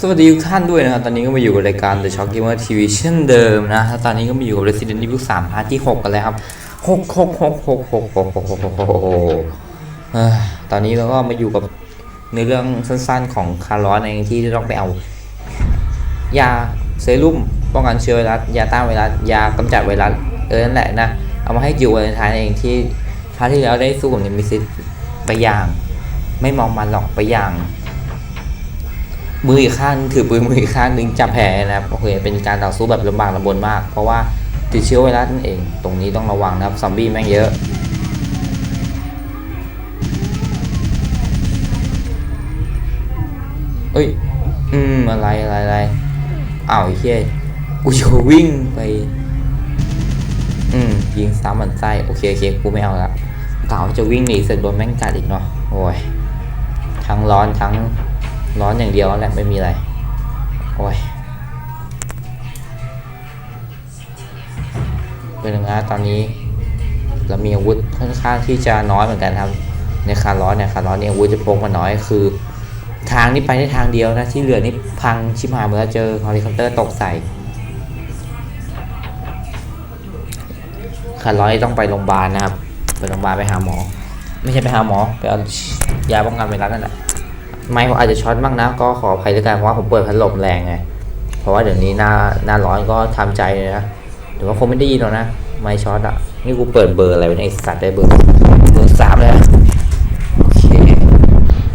สวัสดีทุกท่านด้วยนะครับ ตอนนี้ก็มาอยู่กับรายการ The Shock Gamer TV เช่นเดิมนะตอนนี้ก็มาอยู่กับ Resident Evil 3พาร์ทที่ 6 กันแล้วครับ6 6 6 6 6 6 6 6 6 6เอ้ยตอนนี้เราก็มาอยู่กับในเรื่องสั้นๆของคาร์ลอสเองที่จะต้องไปเอา ยาเซรุ่มป้องกันเชื้อไวรัส ยาต้านไวรัส ยากำจัดไวรัส เออ นั่นแหละนะ เอามาให้จิววาเลนไทน์เองที่พาร์ทที่แล้วได้สู้กับเนมิซิสไปอย่าง ไม่มองมันหรอกไปอย่าง มืออีกข้างถือปืนมืออีกข้างนึงจับแผลนะครับโอเคเป็นการต่อสู้แบบลำบากลำบนมาก เพราะว่าติดเชื้อไวรัสนั่นเอง ตรงนี้ต้องระวังนะครับซอมบี้แม่งเยอะเอ้ย อืม อะไร อะไร อะไรอ้าวไอ้เหี้ยกูจะวิ่งไป อืม ยิงซ้ำมันไส้ โอเค โอเค กูไม่เอาละกล่าวจะวิ่งหนีเสร็จโดนแม่งกัดอีกเนาะ โอ้ย ทั้งร้อนทั้ง ร้อนอย่างเดียวแหละไม่มีอะไร โอ้ยเป็นยังไงตอนนี้ เรามีอาวุธค่อนข้างที่จะน้อยเหมือนกันครับ ในคาร์ลอสเนี่ยคาร์ลอสเนี่ยอาวุธจะพกมาน้อยคือ ทางนี้ไปได้ทางเดียวนะที่เหลือนี่พังชิบหายหมดแล้วเจอฮอลิคอปเตอร์ตกใส่คาร์ลอนต้องไปโรงพยาบาลนะครับไปโรงพยาบาลไปหาหมอ ไม่ใช่ไปหาหมอไปเอายาป้องกันไวรัสนั่นแหละ ไม่ผมอาจจะช็อตบ้างนะ ก็ขออภัยด้วยกันเพราะว่าผมเปิดพัดลมแรงไง เพราะว่าเดี๋ยวนี้หน้าหน้าร้อนก็ทำใจเลยนะเดี๋ยวว่าคงไม่ได้ยินหรอกนะ ไม่ช็อตอะ นี่กูเปิดเบอร์อะไรไว้ในไอ้สัตว์ได้เบอร์เบอร์สามเลยอะโอเค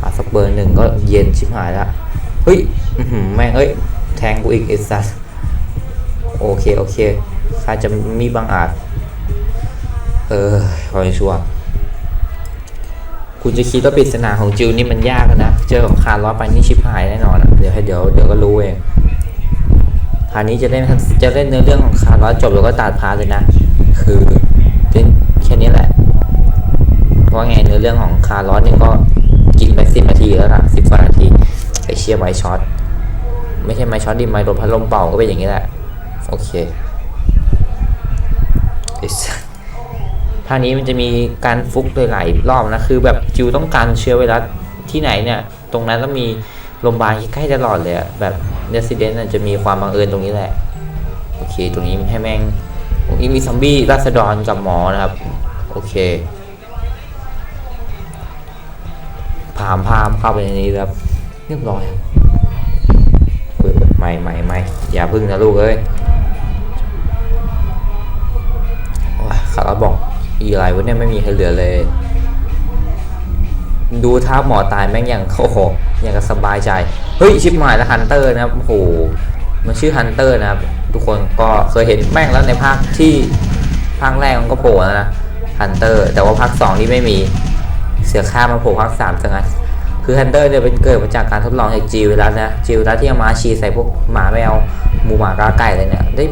อะสักเบอร์หนึ่งก็เย็นชิบหายละเฮ้ยแม่งเอ้ยแทงกูอีกไอ้สัตว์โอเคโอเคข้าจะมีบางอาจ เออขอให้ชัวร์ คุณจะคิดว่าปริศนาของจิวนี่มันยากนะ เจอของคาร์ลอสไปนี่ชิบหายแน่นอนอะเดี๋ยวให้เดี๋ยวเดี๋ยวก็รู้เองครานี้จะเล่นจะเล่นเนื้อเรื่องของคาร์ลอสจบแล้วก็ตัดพาร์เลยนะ คือเล่นแค่นี้แหละ เพราะไงเนื้อเรื่องของคาร์ลอสนี่ก็กินไปสิบนาทีแล้วล่ะสิบกว่านาทีไอเชียไมช็อตไม่ใช่ไมช็อตดิไมโดนพัดลมเป่าก็เป็นอย่างนี้แหละ โอเค ไอ้สัสภานี้มันจะมีการฟุกโดยหลายรอบนะคือแบบจิวต้องการเชื้อไวรัสที่ไหนเนี่ย ตรงนั้นต้องมีโรงพยาบาลใกล้ตลอดเลยอะแบบเนสซิเดนต์จะมีความบังเอิญตรงนี้แหละ โอเค ตรงนี้ให้แม่งตรงนี้มีซอมบี้ราษฎรกับหมอนะครับ โอเคพามพามเข้าไปในนี้ครับ เรียบร้อยเปิดไม่ไม่ไม่อย่าพึ่งนะลูกเอ้ยโอ้ยคาร์ลอสบอก อีไรวะเนี่ยไม่มีใครเหลือเลย ดูท่าหมอตายแม่งอย่างโอ้โหอย่างกับสบายใจ เฮ้ย ชิปหมายแล้วฮันเตอร์นะครับโอ้โหมันชื่อฮันเตอร์นะครับ ทุกคนก็เคยเห็นแม่งแล้วในภาคที่ภาคแรกมันก็โผล่แล้วนะฮันเตอร์แต่ว่าภาคสองนี่ไม่มีเสือข้ามาโผล่ภาคสามซะงั้นคือฮันเตอร์เนี่ยเป็นเกิดมาจากการทดลองจากจีวรัสนะจีวรัสที่เอามาฉีดใส่พวกหมาแมวหมูหมากาไก่เลยเนี่ยได้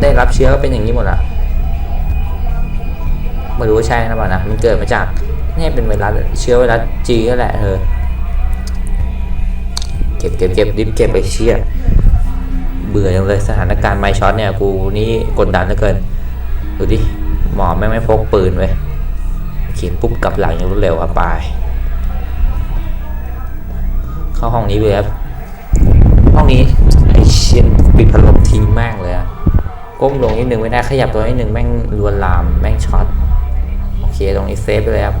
ได้รับเชื้อก็เป็นอย่างนี้หมดละ ไม่รู้ว่าใช่นะบ่านะมันเกิดมาจากนี่เป็นไวรัสเชื้อไวรัสจีก็แหละเธอเก็บเก็บเก็บรีบเก็บไปเชี่ยเบื่อจังเลยสถานการณ์ไมช็อตเนี่ยกูนี่กดดันเหลือเกินดูดิหมอแม่งไม่พกปืนเว้ยเขียนปุ๊บกลับหลังอย่างรวดเร็วครับไปเข้าห้องนี้เลยครับห้องนี้ไอเชียนปิดพัดลมทิ้งแม่งเลยอะก้มลงนิดนึงไม่ได้ขยับตัวนิดนึงแม่งลวนลามแม่งช็อต เคตรงนี้เซฟไปเลยครับ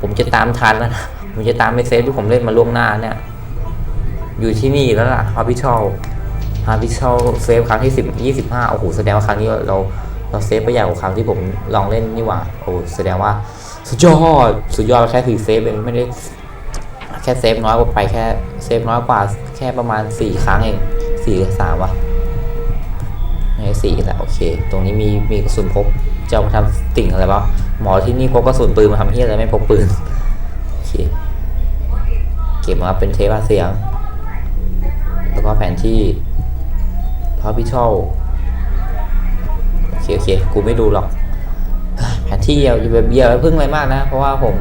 ผมจะตามทันแล้วนะผมจะตามไปเซฟที่ผมเล่นมาล่วงหน้าเนี่ย อยู่ที่นี่แล้วล่ะฮาร์พิชอลฮาร์พิชอลเซฟครั้งที่สิบยี่สิบห้าโอ้โหแสดงว่าครั้งนี้เราเราเซฟไปใหญ่กว่าครั้งที่ผมลองเล่นนี่หว่า โอ้โหแสดงว่าสุดยอดสุดยอดแค่ถือเซฟเองไม่ได้แค่เซฟน้อยกว่าไปแค่เซฟน้อยกว่าแค่ประมาณสี่ครั้งเองสี่หรือสามวะ ใช่สี่แหละโอเค ตรงนี้มีมีกระสุนพกจะเอามาทำติ่งอะไรวะหมอที่นี่พกกระสุนปืนมาทำเฮียอะไรไม่พกปืนโอเคเก็บมาเป็นเทปเสียง แล้วก็แผนที่พาพิชอลโอเคโอเคกูไม่ดูหรอกแผนที่อย่าอย่าอย่าพึ่งอะไรมากนะ เพราะว่าผม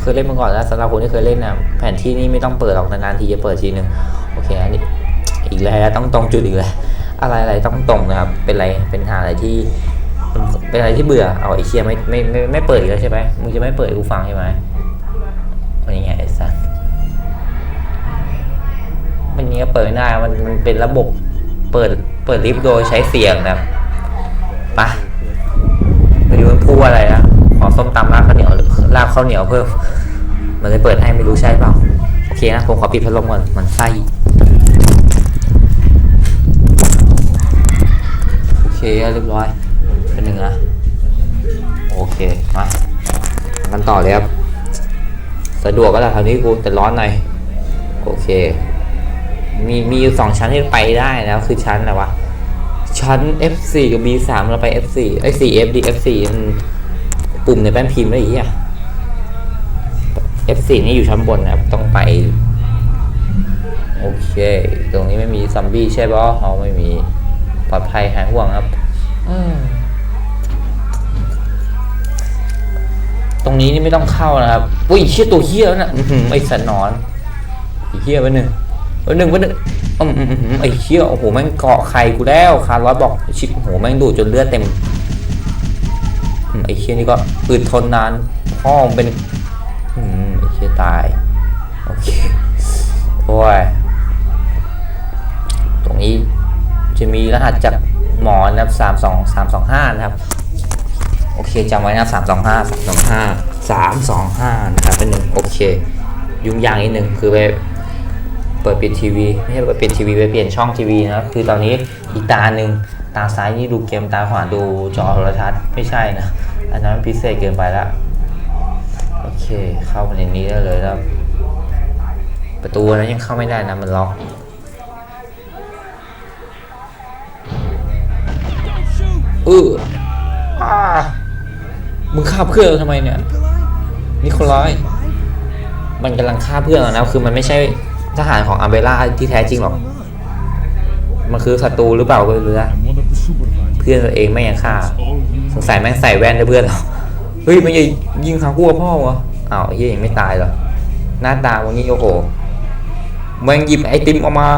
เคยเล่นมาก่อนแล้วสำหรับคนที่เคยเล่นนะแผนที่นี่ไม่ต้องเปิดหรอกนานๆทีจะเปิดทีนึงโอเคอันนี้อีกแล้วต้องตรงจุดอีกแล้ว อะไรอะไรต้องตรงนะครับ เป็นอะไรเป็นหาอะไรที่เป็นอะไรที่เบื่อเอาไอเชียไม่ไม่ไม่ไม่เปิดแล้วใช่ไหมมึงจะไม่เปิดกูฟังใช่ไหมวันนี้ไงไอ้สัสปิดไม่ได้มันมันเป็นระบบเปิดเปิดลิฟต์โดยใช้เสียงนะครับไปไม่รู้มันพูดอะไรนะขอส้มตำราดข้าวเหนียวหรือราดข้าวเหนียวเพิ่มมันเลยเปิดให้ไม่รู้ใช่เปล่าโอเคนะผมขอปิดพัดลมก่อนมันไส้ โอเคเร้อย เป็นหนึ่งนะ โอเค มากันต่อเลยครับ สะดวกก็แล้วคราวนี้กูแต่ร้อนหน่อย โอเค มีมีอยู่สองชั้นที่ไปได้แล้วคือชั้นอะไรวะ ชั้น F4 กับ B3 เราไป F4 ไอ้ 4F D F4 มันปุ่มในแป้นพิมพ์ไรอย่าง F4 นี่อยู่ชั้นบนนะครับ ต้องไปโอเค ตรงนี้ไม่มีซอมบี้ใช่ปะเอาไม่มี ปลอดภัยหายห่วงครับ ตรงนี้นี่ไม่ต้องเข้านะครับอุ้ยเชี่ยตัวเฮี้ยแล้วนะอื้อหือไอ้สันนอนไอ้เฮี้ยไปหนึ่งไปหนึ่งไปหนึ่งอืมอืมอืมไอ้เฮี้ยโอ้โหแม่งเกาะไข่กูแล้วคาร์ลอสบอกชิบโอ้โหแม่งดูดจนเลือดเต็มอืมไอ้เฮี้ยนี่ก็อึดทนนานพ่อมงเป็นอืมไอ้เฮี้ยตายโอเคโอ้ยตรงนี้จะมีรหัสจาก หมอนะครับสามสองสามสองห้านะครับ โอเคจำไว้นะสามสองห้าสามสองห้าสามสองห้านะครับเป็นหนึ่งโอเค ยุ่งยากนิดนึงคือไปเปิดปิดทีวีไม่ใช่เปิดปิดทีวีไปเปลี่ยนช่องทีวีนะครับคือตอนนี้อีกตาหนึ่งตาซ้ายนี่ดูเกมตาขวาดูจอโทรทัศน์ไม่ใช่นะอันนั้นพิเศษเกินไปแล้วโอเคเข้ามาในนี้ได้เลยแล้วประตูนั้นยังเข้าไม่ได้นะมันล็อก เอออามึงฆ่าเพื่อนเราทำไมเนี่ยนิโคลายมันกำลังฆ่าเพื่อนเรานะคือมันไม่ใช่ทหารของอัมเบล่าที่แท้จริงหรอก มันคือศัตรูหรือเปล่าก็ไม่รู้นะเพื่อนเราเองไม่ยังฆ่า สงสัยแม่งใส่แว่นด้วยเพื่อนเราเฮ้ยมันจะยิงขาคู่กับพ่อวะอ้าวเฮียยังไม่ตายเหรอหน้าตาวันนี้โอ้โหแม่งหยิบไอติมออกมา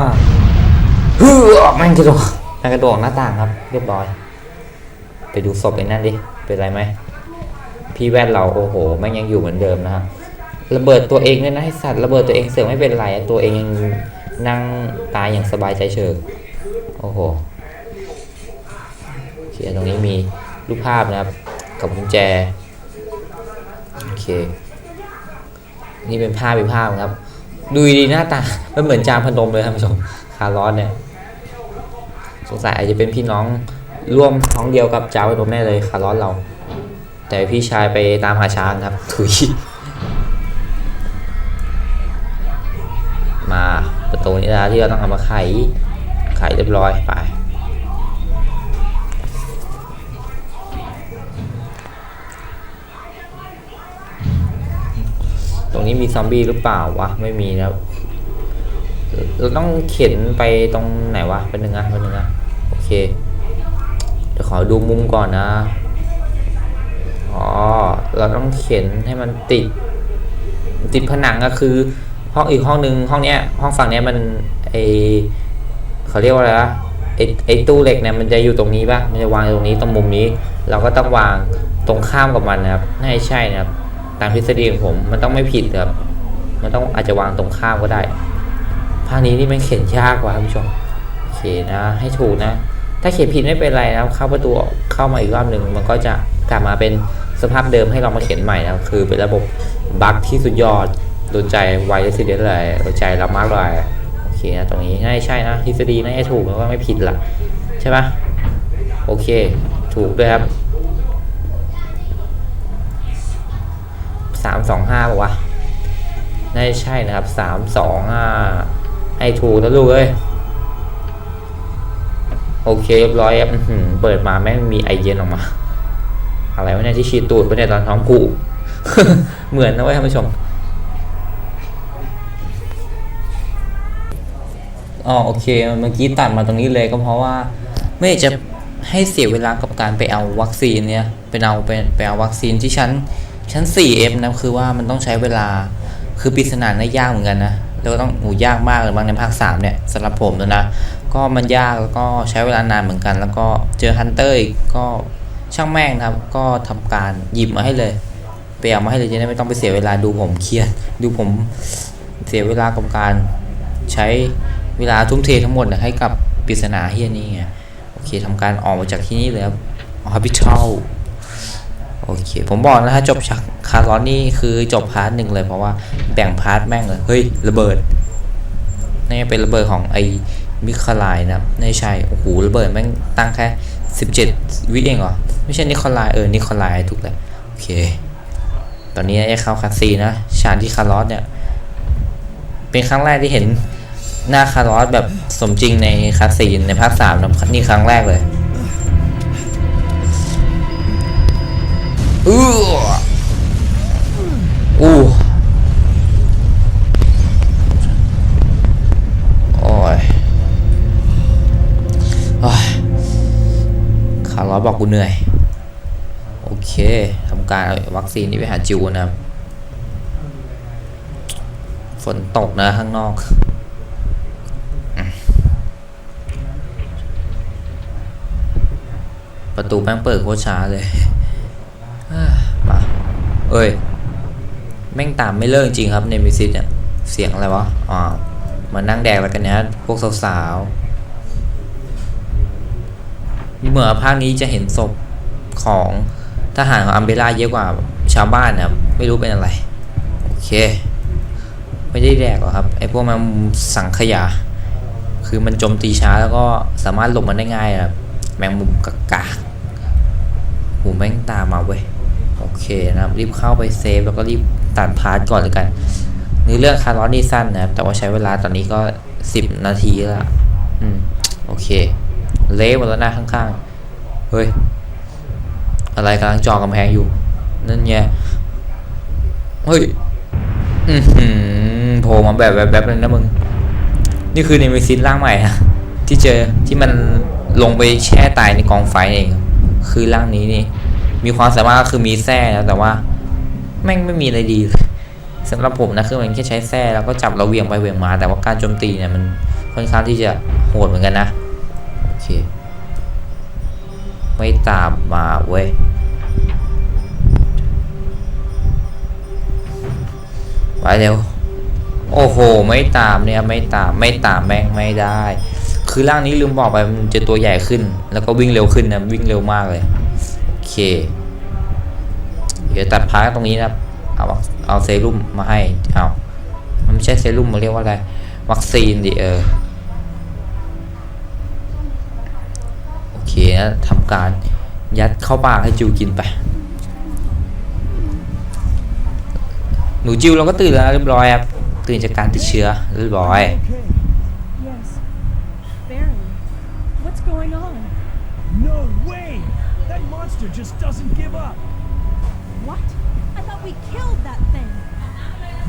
เฮ้อแม่งกระโดดแม่งกระโดดหน้าต่างครับ เรียบร้อย ไปดูศพไอ้นั่นดิ เป็นไรไหม พี่แว่นเราโอ้โหแม่งยังอยู่เหมือนเดิมนะฮะระเบิดตัวเองเนี่ยนะให้สัตว์ระเบิดตัวเองเสือไม่เป็นไรตัวเองยังนั่งตายอย่างสบายใจเฉิบโอ้โหโอเคตรงนี้มีรูปภาพนะครับ กับกุญแจโอเค นี่เป็นภาพเป็นภาพครับ ดูดีหน้าตามันเหมือนจามพนมเลยท่านผู้ชมคาร์ลอสเนี่ยสงสัยอาจจะเป็นพี่น้อง ร่วมท้องเดียวกับจามพนมแน่เลยคาร์ลอสเรา แต่พี่ชายไปตามหาช้างครับ ถุย มาประตูนี้นะที่เราต้องเอามาไข ไขเรียบร้อยไปตรงนี้มีซอมบี้หรือเปล่าวะ ไม่มีนะเราต้องเข็นไปตรงไหนวะเป็นหนึ่งอะเป็นหนึ่งอะโอเค อดูมุมก่อนนะ อ๋อ เราต้องเข็นให้มันติด ติดผนังก็คือ ห้องอีกห้องหนึ่งห้องเนี้ย ห้องฝั่งเนี้ยมันไอเขาเรียกว่าอะไรวะไอไอตู้เหล็กเนี่ยมันจะอยู่ตรงนี้ปะมันจะวางตรงนี้ตรงมุมนี้ เราก็ต้องวางตรงข้ามกับมันนะครับน่าใช่นะครับ ตามทฤษฎีของผมมันต้องไม่ผิดครับ มันต้องอาจจะวางตรงข้ามก็ได้ภาคนี้นี่มันเขียนยากว่าท่านผู้ชมโอเคนะ ให้ถูกนะ ถ้าเขียนผิดไม่เป็นไรนะครับเข้าประตูเข้ามาอีกรอบหนึ่งมันก็จะกลับมาเป็นสภาพเดิมให้เรามาเขียนใหม่นะคือเป็นระบบบั๊กที่สุดยอดโดนใจไวแลสิเดนเลยโดนใจเรามากเลยโอเคนะตรงนี้น่าใช่นะทฤษฎีน่าจะถูกแล้วก็ไม่ผิดละใช่ปะโอเค ถูกด้วยครับสามสองห้าบอกว่าน่าใช่นะครับสามสองห้าให้ถูกนะลูกเอ้ย โอเคเรียบร้อยครับเปิดมาแม่งมีไอเย็นออกมา อะไรวะเนี่ยที่ฉีดตูดไปเนี่ยตอนท้องผูกเหมือนนะเว้ยท่านผู้ชมอ๋อโอเคเมื่อกี้ตัดมาตรงนี้เลยก็เพราะว่า ไม่อยากจะให้เสียเวลากับการไปเอาวัคซีนเนี่ยไปเอาไปไปเอาวัคซีนที่ชั้นชั้น 4F นะคือว่ามันต้องใช้เวลาคือปริศนาเนี่ยยากเหมือนกันนะแล้วก็ต้องหูยากมากเลยบางในภาค 3 เนี่ยสำหรับผมนะ ก็มันยากแล้วก็ใช้เวลานานเหมือนกัน แล้วก็เจอฮันเตอร์อีกก็ช่างแม่งนะครับ ก็ทำการหยิบมาให้เลยไปเอามาให้เลยจะได้ไม่ต้องไปเสียเวลาดูผมเครียดดูผมเสียเวลากับการใช้เวลาทุ่มเททั้งหมดนี่ยให้กับปริศนาเฮียนี่ไงโอเคทำการออกมาจากที่นี่เลยครับออพิชอลโอเคผมบอกนะถ้าจบฉากคาร์ลอนนี่คือจบพาร์ทหนึ่งเลยเพราะว่าแบ่งพาร์ทแม่งเลยเฮ้ยระเบิดนี่เป็นระเบิดของไอ มิคลายนะครับไม่ใช่โอ้โหระเบิดแม่งตั้งแค่ 17 วิเองเหรอ ไม่ใช่นิคลายเออนิคลายถูกแล้วโอเค ตอนนี้ไอ้เข้าคัสซีนะฉากที่คาร์ลอสเนี่ย เป็นครั้งแรกที่เห็นหน้าคาร์ลอสแบบสมจริงในคัสซีนในภาคสามนะนี่ครั้งแรกเลยอู้ กูเหนื่อยโอเคทำการเอาวัคซีนนี้ไปหาจิวนะฝนตกนะข้างนอกประตูแม่งเปิดโคตรช้าเลยมาเอ้ย แม่งตามไม่เลิกจริงครับ ในมิซิตเนี่ย เสียงอะไรวะ อ๋อ มานั่งแดกอะไรกันเนี่ยพวกสาวๆ เหมือนภาคนี้จะเห็นศพของทหารของอัมเบล่าเยอะกว่าชาวบ้านนะครับไม่รู้เป็นอะไร โอเค ไม่ได้แดกหรอครับไอ้พวกมันสังขยา คือมันโจมตีช้าแล้วก็สามารถหลบมันได้ง่ายอะแมงมุมกากาหูแม่งตามมาเว้ยโอเคนะครับรีบเข้าไปเซฟแล้วก็รีบตัดพาร์ทก่อนเลยกันนี่เรื่องคาร์ลอนี่สั้นนะครับแต่ว่าใช้เวลาตอนนี้ก็ 10 นาทีแล้วอืมโอเค เละหมดแล้วหน้าข้างๆ เฮ้ย อะไรกำลังจอกำแพงอยู่ นั่นไง เฮ้ย อือหือโผล่มาแบบแบบแบบเลยนะมึง นี่คือในมิซินร่างใหม่นะที่เจอที่มันลงไปแช่ตายในกองไฟเอง คือร่างนี้นี่ มีความสามารถก็คือมีแส้นะแต่ว่า แม่งไม่มีอะไรดีเลยสำหรับผมนะคือมันแค่ใช้แส้แล้วก็จับเราเวียงไปเวียงมา แต่ว่าการโจมตีเนี่ยมันค่อนข้างที่จะโหดเหมือนกันนะ เค ไม่ตามมาเว้ยไปเร็ว โอ้โห ไม่ตามเนี่ยไม่ตามไม่ตามแม่งไม่ได้ คือร่างนี้ลืมบอกไปมันจะตัวใหญ่ขึ้น แล้วก็วิ่งเร็วขึ้นนะวิ่งเร็วมากเลย โอเค เดี๋ยวตัดพาร์ตรงนี้นะครับเอาเอาเซรุ่มมาให้เอามันไม่ใช่เซรุ่มมันเรียกว่าอะไร วัคซีนดิเออ โอเค นะทำการยัดเข้าปากให้จิวกินไป หนูจิวเราก็ตื่นแล้วเรียบร้อยครับ ตื่นจากการติดเชื้อเรียบร้อย Okay. Yes. Barely. What's going on? No way! That monster just doesn't give up. What? I thought we killed that thing.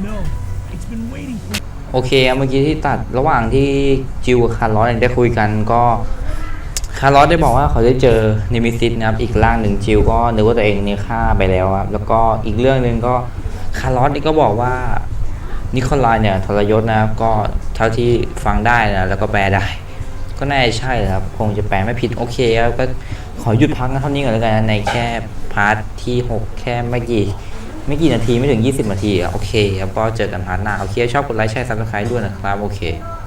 No, it's been waiting for โอเคครับเมื่อกี้ที่ตัดระหว่างที่จิวกับคาร์ลอสเนี่ยได้คุยกันก็ คาร์ลอสได้บอกว่าเขาได้เจอนิมิซิสนะครับอีกร่างหนึ่งจิวก็นึกว่าตัวเองเนี่ยฆ่าไปแล้วครับแล้วก็อีกเรื่องหนึ่งก็คาร์ลอสนี่ก็บอกว่านิโคลายเนี่ยทรยศนะครับก็เท่าที่ฟังได้นะแล้วก็แปลได้ ก็น่าจะใช่ครับคงจะแปลไม่ผิดโอเคครับก็ขอหยุดพักกันเท่านี้ก่อนแล้วกันในแค่พาร์ทที่ 6 แค่ไม่กี่ไม่กี่นาทีไม่ถึง 20 นาทีอะโอเคครับก็เจอกันพาร์ทหน้าโอเคชอบกดไลค์แชร์ซับสไครต์ด้วยนะครับโอเค